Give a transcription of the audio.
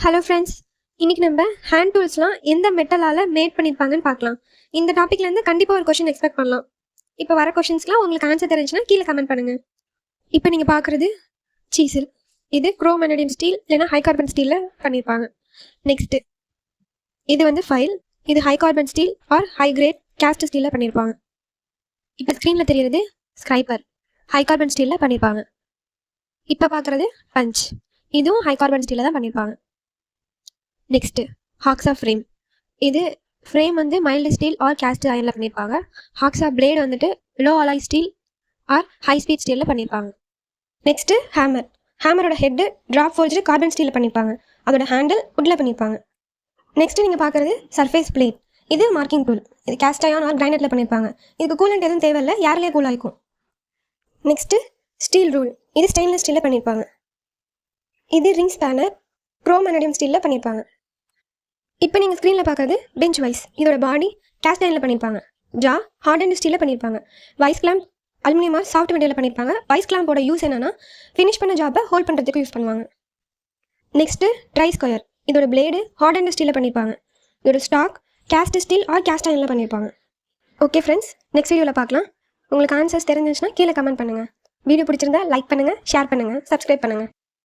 Hello friends இன்னைக்கு நம்ம hand டூல்ஸ்லாம் எந்த மெட்டலால் மேட் பண்ணியிருப்பாங்கன்னு பார்க்கலாம். இந்த டாப்பிக்லேருந்து கண்டிப்பாக ஒரு கொஷின் எக்ஸ்பெக்ட் பண்ணலாம். இப்போ வர கொஷின்ஸ்லாம் உங்களுக்கு ஆன்சர் தெரிஞ்சுன்னா கீழே கமெண்ட் பண்ணுங்கள் இப்போ நீங்கள் பார்க்குறது சீசில் இது குரோமனடியம் ஸ்டீல் இல்லைன்னா ஹை கார்பன் ஸ்டீலில் பண்ணியிருப்பாங்க நெக்ஸ்ட்டு இது வந்து ஃபைல் இது high carbon steel or high grade cast ஸ்டீலில் பண்ணியிருப்பாங்க இப்போ ஸ்க்ரீனில் தெரியுறது ஸ்க்ரைப்பர் ஹை கார்பன் ஸ்டீலில் பண்ணியிருப்பாங்க இப்போ பார்க்குறது பஞ்ச் இதுவும் ஹை கார்பன் ஸ்டீலில் தான் பண்ணியிருப்பாங்க நெக்ஸ்ட்டு ஹாக்ஸா ஃப்ரேம் இது ஃப்ரேம் வந்து மைல்டு ஸ்டீல் ஆர் கேஸ்ட் அயனில் பண்ணியிருப்பாங்க ஹாக்ஸா பிளேடு வந்துட்டு low alloy steel or high speed ஸ்டீலில் பண்ணியிருப்பாங்க நெக்ஸ்ட்டு ஹேமர் ஹேமரோட ஹெட்டு ட்ராப் ஃபோர்ஜு கார்பன் ஸ்டீலில் பண்ணியிருப்பாங்க அதோட ஹேண்டில் உட்டில் பண்ணியிருப்பாங்க நெக்ஸ்ட்டு நீங்கள் பார்க்குறது சர்ஃபேஸ் பிளேட் இது மார்க்கிங் டூல் இது கேஸ்ட் அயான் ஆர் கிரைண்டரில் பண்ணியிருப்பாங்க இதுக்கு கூலண்ட் எதுவும் தேவையில்லை. யாரிலே கூல் ஆகிக்கும் நெக்ஸ்ட்டு ஸ்டீல் ரூல் இது ஸ்டெயின்லெஸ் ஸ்டீலில் பண்ணியிருப்பாங்க இது ரிங் ஸ்பேனர் க்ரோமனடியம் ஸ்டீலில் பண்ணியிருப்பாங்க இப்போ நீங்கள் ஸ்க்ரீனில் பார்க்குறது பெஞ்ச் வைஸ் இதோட பாடி கேஸ்ட் அயனில் பண்ணியிருப்பாங்க ஜா ஹார்ட் அண்ட் ஸ்டீலில் பண்ணியிருப்பாங்க வைஸ் கிளாம்ப் அலுமினியமாக சாஃப்ட் மெட்டீரியல் பண்ணியிருப்பாங்க வைஸ் கிளாம்போட யூஸ் என்னன்னா ஃபினிஷ் பண்ண ஜாப்பை ஹோல்ட் பண்ணுறதுக்கு யூஸ் பண்ணுவாங்க. நெக்ஸ்ட்டு ட்ரை ஸ்கொயர் இதோட பிளேடு ஹார்ட் அண்ட் ஸ்டீலில் பண்ணியிருப்பாங்க இதோட stock cast steel or cast அயனில் பண்ணியிருப்பாங்க ஓகே ஃப்ரெண்ட்ஸ் நெக்ஸ்ட் வீடியோவில் பார்க்கலாம் உங்களுக்கு ஆன்சர்ஸ் தெரிஞ்சிச்சுன்னா கீழே கமெண்ட் பண்ணுங்கள் வீடியோ பிடிச்சிருந்தா லைக் பண்ணுங்கள் ஷேர் பண்ணுங்கள் சப்ஸ்கிரைப் பண்ணுங்கள்